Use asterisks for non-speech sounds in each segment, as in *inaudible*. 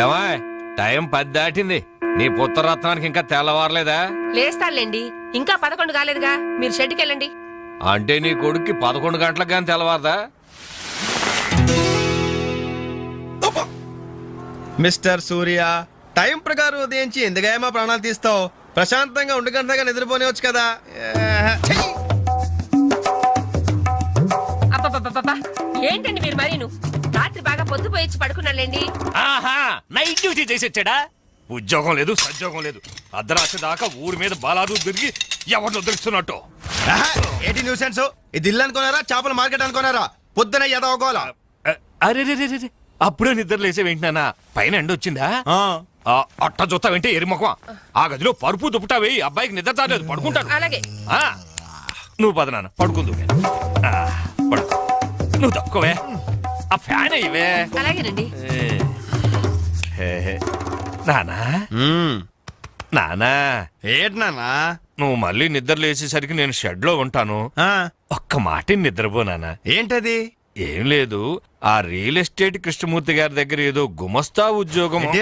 ఏమా టైం పది దాటింది. నీ పుత్రరత్నానికి ఇంకా తెల్లవారలేదా? లేస్తానులేండి. ఇంకా పదకొండు కాలేదుగా. మీరు షెడ్కి వెళ్ళండి. అంటే నీ కొడుక్కి పదకొండు గంటలకు కానీ తెల్లవారదా? మిస్టర్ సూర్య టైం ప్రకారం ఉదయించి ఎందుగా మా ప్రాణాలు తీస్తావు? ప్రశాంతంగా ఉండి గంటగా నిద్రపోనేవచ్చు కదా! అబ్బబ్బబ్బబ్బా ఏంటండి మీరు మరీను? రాత్రి బాగా పొద్దుపోయిచ్చి పడుకున్నాలేండి ఆహా నైట్ డ్యూటీ చేసి వచ్చాడా ఉద్యోగం లేదు సద్యోగం లేదు. అర్ధరాత్రి దాకా ఊరి మీద బలాదు తిరిగి ఎవరిని వదిలిస్తున్నట్టు ఆహా, ఏంటి న్యూసెన్స్ ఇది ఇల్లు అనుకున్నారా చేపల మార్కెట్ అనుకున్నారా? పొద్దున ఎదవగోలా అరే రే రే రే అప్పుడే నిద్ర లేసే వింటున్నానా పైన ఎండ వచ్చిందా? ఆ, అట్ట చూస్తా వింటే ఎరిముఖం ఆ గదిలో పరుపు దుప్పటా వేయి అబ్బాయికి నిద్ర చాలేదు పడుకుంటాడు. అలాగే. ఆ, నువ్వు పద నాన్న పడుకుందు పడుకో నువ్వు తక్కువే. ఆ ఫ్యాన్ ఇవే. అలాగేనండి. నానా? నానా? ఏంటి నాన్నా నువ్వు మళ్ళీ నిద్ర లేచేసరికి నేను షెడ్లో ఉంటాను. ఆ, ఒక్క మాట నిద్రపో నానా. ఏంటది? ఏం లేదు. ఆ రియల్ ఎస్టేట్ కృష్ణమూర్తి గారి దగ్గర ఏదో గుమస్తా ఉద్యోగం.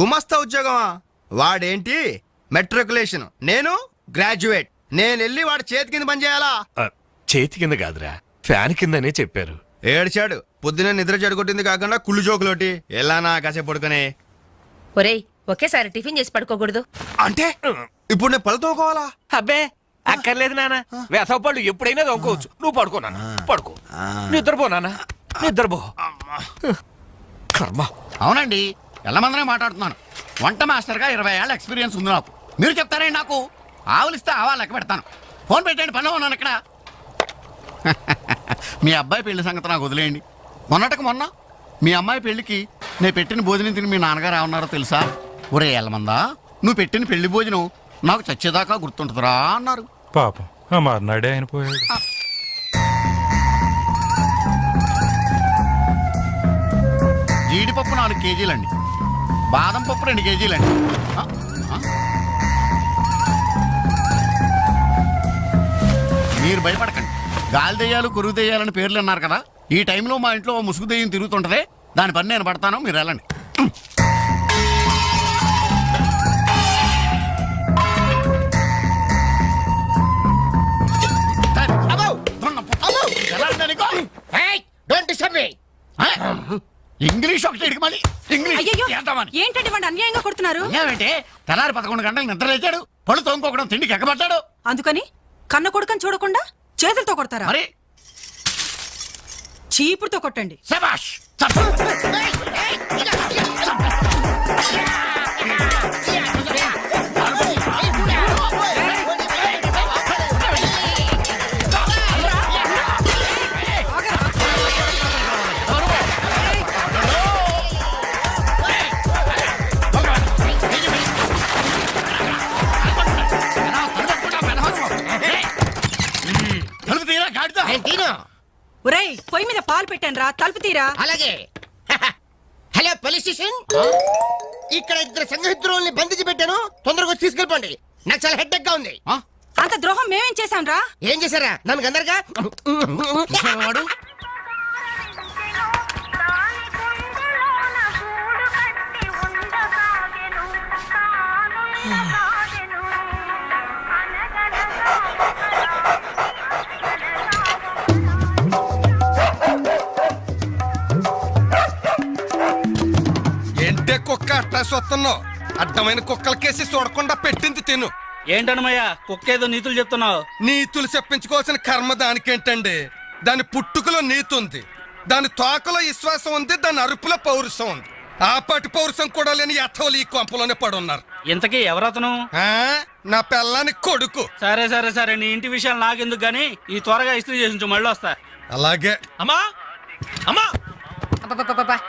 గుమస్తా ఉద్యోగమా? వాడేంటి? మెట్రికులేషన్. నేను గ్రాడ్యుయేట్. నేను వెళ్ళి వాడి చేతి కింద పని చేయాలా? ఆ, చేతి కింద కాదురా. ఫ్యాన్ కిందనే చెప్పారు. ఏడ్చాడు. పొద్దున నిద్ర చెడగొట్టింది కాకుండా కుళ్ళు జోకులోటి. ఎలా నా కాసేపు పడుకునే? ఒరేయ్ ఒకేసారి టిఫిన్ చేసి పడుకోకూడదు. అంటే? ఇప్పుడు నేను పళ్ళతోకోవాలా అబ్బే అక్కర్లేదు నాన్న. వేసవపళ్ళు ఎప్పుడైనా దొంకోవచ్చు నువ్వు పడుకో నాన్న. పడుకో. నిద్రపో నాన్న. నిద్రపో. కర్మ. అవునండి. ఎల్లమందనే మాట్లాడుతున్నాను. వంట మాస్టర్గా ఇరవై ఏళ్ళ ఎక్స్పీరియన్స్ ఉంది నాకు. మీరు చెప్తారండి నాకు? ఆవులిస్తే ఆవా లెక్క పెడతాను. ఫోన్ పెట్టండి పనిలో ఉన్నాను ఇక్కడ. మీ అబ్బాయి పెళ్ళి సంగతి నాకు వదిలేయండి. మొన్నటికి మొన్న మీ అమ్మాయి పెళ్ళికి నేను పెట్టిన భోజనం తిని మీ నాన్నగారు ఏమన్నారో తెలుసా? ఒరే ఎల్లమందా నువ్వు పెట్టిన పెళ్ళి భోజనం నాకు చచ్చేదాకా గుర్తుంటుందిరా అన్నారు. పాపం మర్నాడే ఆయన పోయాడు జీడిపప్పు నాలుగు కేజీలండి. బాదం పప్పు రెండు కేజీలండి. మీరు భయపడకండి. గాలి దెయ్యాలు కురుగు దెయ్యాలని పేర్లు అన్నారు కదా. ఈ టైంలో మా ఇంట్లో ఓ ముసుగు దెయ్యం తిరుగుతుంటది. దాని పని నేను పడతాను మీరు వెళ్ళండి? ఇంగ్లీష్ ఒకటి ఇడికి మళ్ళీ. ఇంగ్లీష్ ఏంటండి వాడు అన్యాయంగా కొడుతున్నారు? ఏమంటే తెల్లారి పదకొండు గంటలకు నిద్ర లేచాడు పళ్ళు తోముకోకడం తిండికి ఎక్కబడ్డాడు. అందుకని కన్న కొడుకని చూడకుండా చేతులతో కొడతారా? మరి? చీపుడుతో కొట్టండి. శబాష్ తలుపు తీరా? అలాగే. *laughs* Hello police station? ఇక్కడ ఇద్దరు సంఘహిద్రోల్ని బంధించి పెట్టాను. తొందరగా వచ్చి తీసుకెళ్ళిపోండి. నాకు చాలా హెడ్గా ఉంది. ఆ? అంత ద్రోహం మేమేం చేశాం రా ఏం చేశారా? నన్ను అందరుగా *laughs* కుక్క సొత్తున్నావు అడ్డమైన కుక్కలకేసి చూడకుండా పెట్టింది తిను. ఏంటన్నమయ్యా కుక్కేదో నీతులు చెప్తున్నావు. నీతులు చెప్పించుకోవాల్సిన కర్మ దానికేంటండి? దాని పుట్టుకలో నీతి ఉంది. దాని తోకలో విశ్వాసం ఉంది దాని అరుపులో పౌరుషం ఉంది. ఆపాటి పౌరుషం కూడా లేని యథోలు ఈ కొంపలోనే పడున్నారు. ఇంతకీ ఎవరతను? ఆ? నా పెళ్ళాని కొడుకు. సరే సరే సరే నీ ఇంటి విషయాలు నాకెందుకు గానీ ఈ త్వరగా ఇస్త్రీ చేసి మళ్ళీ వస్తా. అలాగే. అమ్మా! అమ్మా!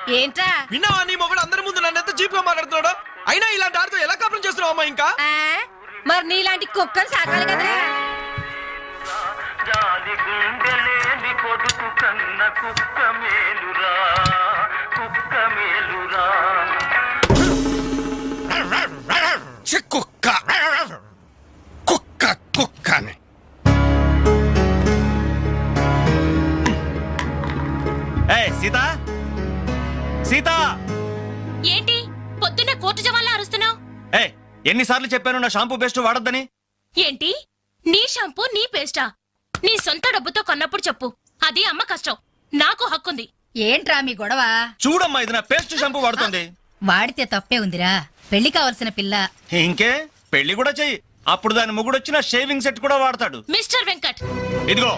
ఏంట్రా? విన్నావా నీ మొగుడు చీప్గా మాట్లాడుతున్నాడు? అయినా ఇలాంటి ఆడితో ఎలా కాపురం చేస్తున్నావు అమ్మా ఇంకా? ఆ, మరి నీలాంటి కుక్కలు సాకాలి కదరా. జాలి గుండెలేని కొడుకు కన్న కుక్క మేలురా కుక్క మేలురా చి కుక్క. కుక్క కుక్క అని ఏ సీత. సీత. ఏంటి? కోర్టు జవాన్లా అరుస్తున్నావు? ఏ ఎన్నిసార్లు చెప్పాను నా షాంపూ బెస్ట్ వాడొద్దని? ఏంటి? నీ షాంపూ నీ పేస్టా? నీ సొంత డబ్బుతో కొన్నప్పుడు చెప్పు. అది అమ్మ కష్టం. నాకు హక్కుంది. ఏంట్రా మీ గొడవ? చూడమ్మా ఇది నా పేస్ట్ షాంపూ వాడుతుంది. వాడితే తప్పే ఉందిరా. పెళ్ళి కావలసిన పిల్ల. ఇంకే పెళ్ళి కూడా చెయ్యి. అప్పుడు దాని మొగుడు వచ్చిన షేవింగ్ సెట్ కూడా వాడతాడు. మిస్టర్ వెంకట్. ఇదిగో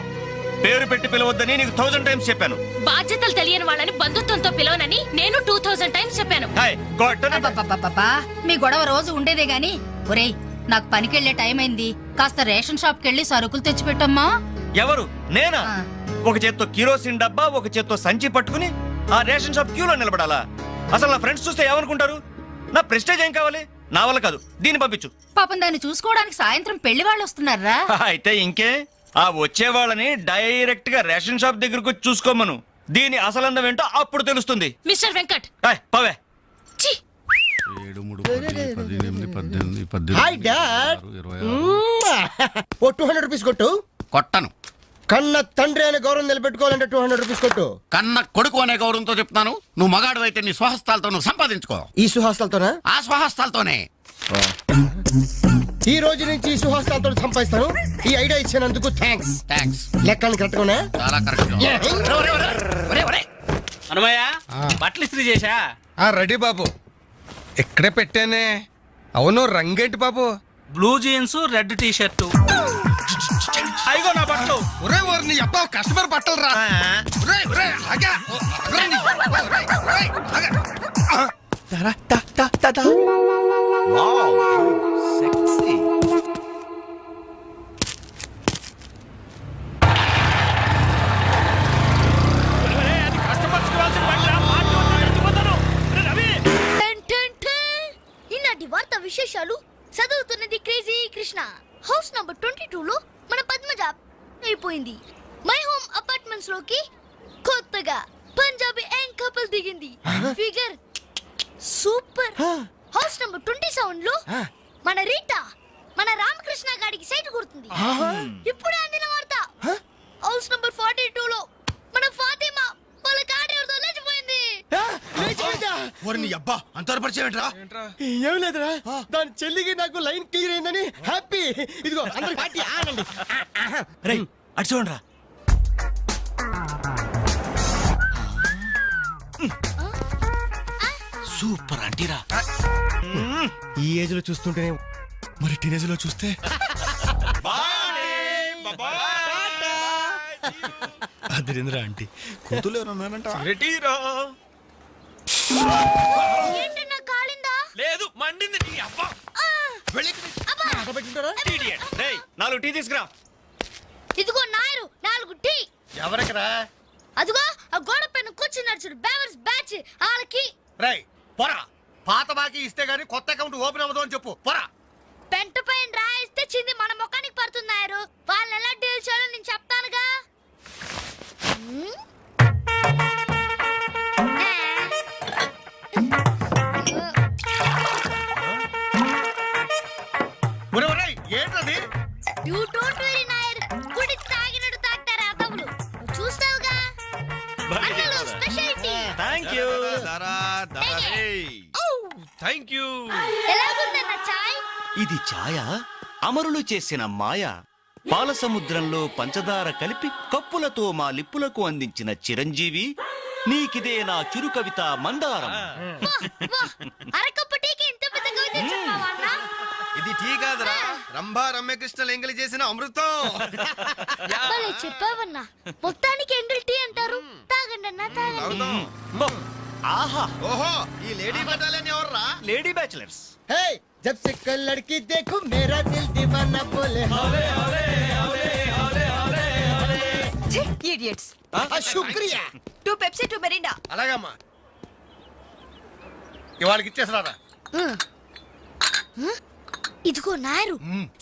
పేరు పెట్టి పిలవద్దని నీకు థౌజండ్ టైమ్స్ చెప్పాను. బాధ్యతలు తెలియని వాళ్ళని బంధుత్వంతో పిలవనని నేను టూ థౌజండ్ టైమ్స్ చెప్పాను. హాయ్ కొట్టను. అబ్బబ్బబ్బబ్బా, మీ గొడవ రోజు ఉండేదే గాని ఒరేయ్ నాకు పనికెళ్ళే టైం అయింది. కాస్త రేషన్ షాప్ కెళ్ళి సరుకులు తెచ్చిపెట్టమ్మా. ఎవరు? నేనా? ఆ. ఒక చేత్తో కిరోసిన్ డబ్బా ఒక చేత్తో సంచి పట్టుకుని ఆ రేషన్ షాప్ క్యూలో నిలబడాలా? అసలు నా ఫ్రెండ్స్ చూస్తే ఏమనుకుంటారు? నా ప్రెస్టేజ్ ఏం కావాలి? నా వల్ల కాదు. దీన్ని పంపించు. పాపం దాన్ని చూసుకోవడానికి సాయంత్రం పెళ్ళి వాళ్ళు వస్తున్నారా? *laughs* అయితే ఇంకే. ఆ వచ్చే వాళ్ళని డైరెక్ట్గా రేషన్ షాప్ దగ్గరకు వచ్చి చూసుకోమను. దీని అసలందం ఏంటో అప్పుడు తెలుస్తుంది. మిస్టర్ వెంకట్. పవే. ఛీ. ఏడు మూడు పది, పద్దెనిమిది పద్దెనిమిది పద్దెనిమిది హాయ్ డాడ్ ఇరవై ఆరు. ఓ టూ హండ్రెడ్ రూపీస్ కొట్టు. కొట్టను. కన్న తండ్రి అనే గౌరవం నిలబెట్టుకోవాలంటే టూ హండ్రెడ్ రూపీస్ కొట్టు. కన్న కొడుకు అనే గౌరవంతో చెప్తున్నాను. నువ్వు మగాడు అయితే నీ స్వహస్తాలతో నువ్వు సంపాదించుకో. ఈ సుహాస్తాలతోనా ఆ స్వహస్తాలతోనే. ఈ రోజు నుంచి సుహాస్తాలతో సంపాదిస్తాను. ఈ ఐడియా ఇచ్చినందుకు థ్యాంక్స్ థ్యాంక్స్ లెక్కలు కరెక్ట్గా చాలా కరెక్ట్ అనుమయ్య బట్టలు ఇస్త్రీ చేశా? ఆ రెడీ బాబు. ఇక్కడే పెట్టానే? అవును రంగేంటి బాబు? Blue jeans red T shirt అయిగో నా బట్టలు. ఒరే ఒరే నీ అబ్బా కస్టమర్ బట్టలు రా. ఒరే ఒరే ఆగా. ఒరే, ఒరే, ఆగా. ఆ, తారా, తా, తా, తా, అయిపోయింది. మై హోమ్ అపార్ట్మెంట్స్లోకి కొత్తగా పంజాబీ యాంగ్ కపుల్ దిగింది. Figure super house number twenty సెవెన్లో మన రీటా మన రామకృష్ణ గాడికి సైట్ కొడుతుంది. ఇప్పుడే అందిన వార్త. హౌస్ నంబర్ ఫార్టీ టూ లో మన ఫాతిమా వాళ్ళ కాడేవుతో లేచిపోయింది. ఏం లేదురా. దాని చెల్లికి నాకు లైన్ క్లియర్ అయిందని హ్యాపీ ఇదిగో అందరికి పార్టీ. ఆనండి రేయ్ అటు చూడరా సూపర్ అంటీరా ఈ ఏజ్లో చూస్తుంటేనే మరి టీనేజ్లో చూస్తే అదిరింద్ర ఆంటీ. కూతురు ఎవరన్నారంట ఏంటన్నా నాలుగు టీ తీసుకురా. ఇదిగో నాయరు నాలుగు టీ. ఎవరికరా? అదిగో ఆ గోడ పైన కూర్చున్నాడు చూడు బేవర్స్ బ్యాచ్ వాళ్ళకి. రై పోరా. పాత బాకీ ఇస్తే గానీ కొత్త అకౌంట్ ఓపెన్ అవ్వదు అని చెప్పు. పోరా. పెంట పైన రాయిస్తే చింది మన ముఖానికి పడుతున్నారు వాళ్ళని ఎలా డీల్ చేయాలో నేను చెప్తానుగా. ఇది ఛాయ అమరులు చేసిన మాయ. పాల సముద్రంలో పంచదార కలిపి కప్పులతో మా లిప్పులకు అందించిన చిరంజీవి నీకిదే నా చురు కవిత మందారం. అరకప్ప టీకి ఇంత పెద్ద కవిత చెప్పావా అన్న? ఇది టీ కాదురా. రంభా రమ్యకృష్ణ ఎంగిలి చేసిన అమృతం. చెప్పావన్నా. మొత్తానికి ఎంగిల్ టీ అంటారు. తాగండి అన్న తాగండి. ఆహా. ఓహో ఈ లేడీ బటాలియన్ ఎవర్రా? Lady bachelors. हे जब से कल लड़की देखूं मेरा दिल दीवाना बोले ఇడియట్స్ हाँ, शुक्रिया టూ పెప్సీ టూ మెరిండా అలాగమ్మా ఇవాళకి ఇచ్చేసరారా ఇదిగో నాయరు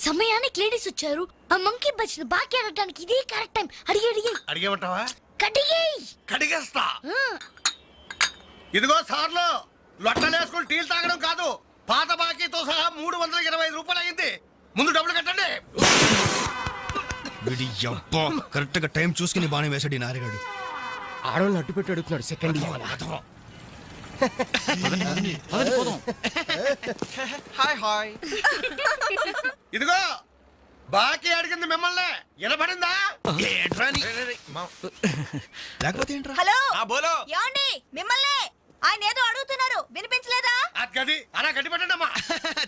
సమయానికి లేడీస్ వచ్చారు ఆ మంకీ బచ్చిన బాకీ అడగడానికి ఇదే కరెక్ట్ టైం అడిగి అడిగి అడిగేమంటావా కడిగేయ్ కడిగేస్తా ఇదిగో సార్లు లొట్టలేసుకుని టీలు తాగడం కాదు పాత బాకీతో సహా మూడు వందల ఇరవై ఐదు రూపాయలు అయింది ముందు డబ్బులు కట్టండి. వీడి అబ్బా కరెక్ట్గా టైం చూసుకుని బాగానే వేసాడు ఈ నారిగాడు. ఆడవాళ్ళని అడ్డు పెట్టి అడుగుతున్నాడు సెకండ్ హాయ్ హాయ్. ఇదిగో బాకీ అడిగింది మిమ్మల్ని. వినపడిందా? లేకపోతే ఏంట్రా? హలో. ఆ బోలో. ఏమండి? మిమ్మల్ని? ఆయన ఏదో అడుగుతున్నారు. వినిపించలేదా? అది అలా గట్టి పెట్టండి అమ్మా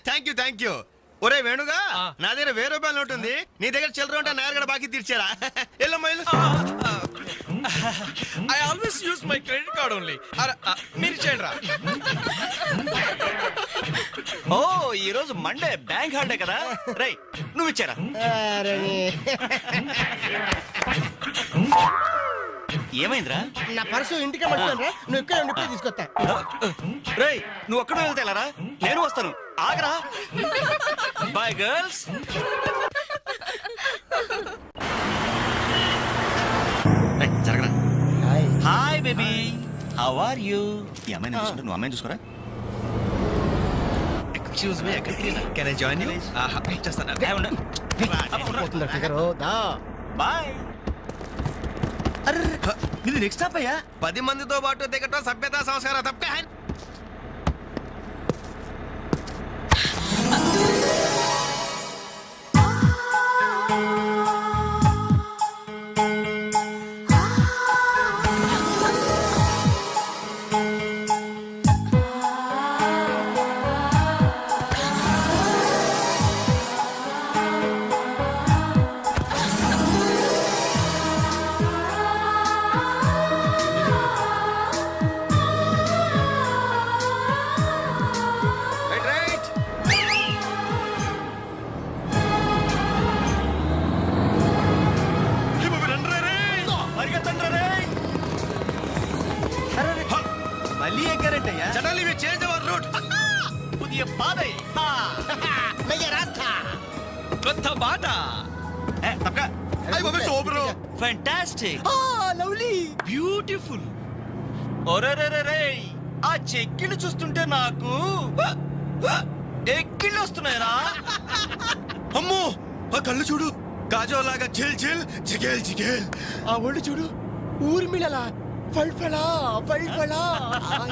థ్యాంక్ యూ థ్యాంక్ యూ ఒరే వేణుగా నా దగ్గర వెయ్యి రూపాయలు ఉంటుంది నీ దగ్గర చిల్లర ఉంటే నేరుగా బాకీ తీర్చారా. ఎల్లమ్మా ఇల్లు I always use my credit card only మీరు చేయండి రా ఓ ఈ రోజు మండే బ్యాంక్ హాలిడే కదా. *laughs* రై నువ్వు ఇచ్చారా. *laughs* ఏమైందిరా? నా పర్సు ఇంటికి పట్టుకోండి నువ్వు ఇక్కడ ఉండి ఇప్పుడే తీసుకొస్తా. రేయ్ నువ్వు ఒక్కడే వెళ్తేలారా? నేను వస్తాను. ఆగరా. Boy girls జరగరా. Hi baby how are you ఈ అమ్మాయిని చూసుకుంటే నువ్వు అమ్మాయిని చూసుకోరా? ఎక్స్క్యూజ్ మీ ఎక్కడికి కెన్ ఐ జాయిన్ యూ చేస్తాను పోతుందా బాయ్ ఇది నెక్స్ట్ స్టాప్ అయ్యా. పది మందితో పాటు దిగటం సభ్యత సంస్కారం తప్ప. మళ్ళీ ఎక్కారంటే suddenly we change our route Puthiya పాదై మెయ్య రాస్తా. కొత్త బాట. బాబు సూపర్. Fantastic lovely. బ్యూటిఫుల్ ఒరేరేరే ఆ చెక్కిళ్ళు చూస్తుంటే నాకు ఎక్కిళ్ళు వస్తున్నాయరా. అమ్మో ఆ కళ్ళు చూడు. కాజోలాగా చిల్ చిల్ జిగేల్ జిగేల్. ఆ ఒళ్ళు చూడు ఊర్మిళలా ఫల్ఫలా ఫల్ఫలా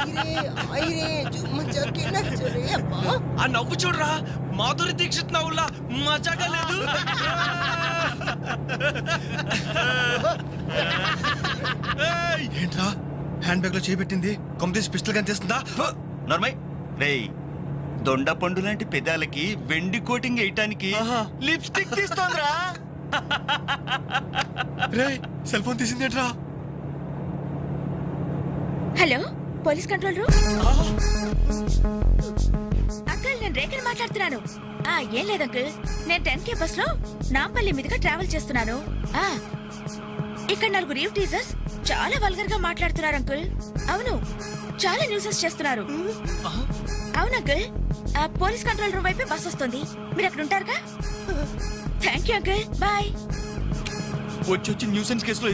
ఐరే ఐరే జుమ్మ చక్కి నచ్చరే అబ్బా ఆ నవ్వు చూడరా మాధురి దీక్షిత్ నవ్వులా మజాగా లేదు ఏంట్రా హ్యాండ్ బ్యాగ్లో చేపెట్టింది కొమ్మతీసి పిస్టల్ కనిపిస్తుందా నర్మయ్ రేయ్ దొండ పండు లాంటి పెదాలకి వెండి కోటింగ్ వేయటానికి లిప్స్టిక్ తీస్తోందిరా రే సెల్ ఫోన్ తీసింది ఏంట్రా hello police control room? Uncle నేను రేఖని మాట్లాడుతున్నాను. ఆ ఏం లేదు అంకుల్. నేను టెన్ కే బస్లో నాంపల్లి మీదుగా ట్రావెల్ చేస్తున్నాను. ఆ ఇక్కడ నలుగురు రీవ్ టీజర్స్ చాలా వల్గర్గా మాట్లాడుతున్నారు అంకుల్. అవును చాలా న్యూసెస్ చేస్తున్నారు. అవును అంకుల్ ఆ పోలీస్ కంట్రోల్ రూమ్ వైపే బస్ వస్తుంది. మీరు అక్కడ ఉంటారుగా? Thank you uncle. బాయ్. వచ్చి వచ్చి న్యూసెన్స్ కేసులో రే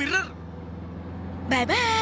మిర్రర్ బాయ్ బాయ్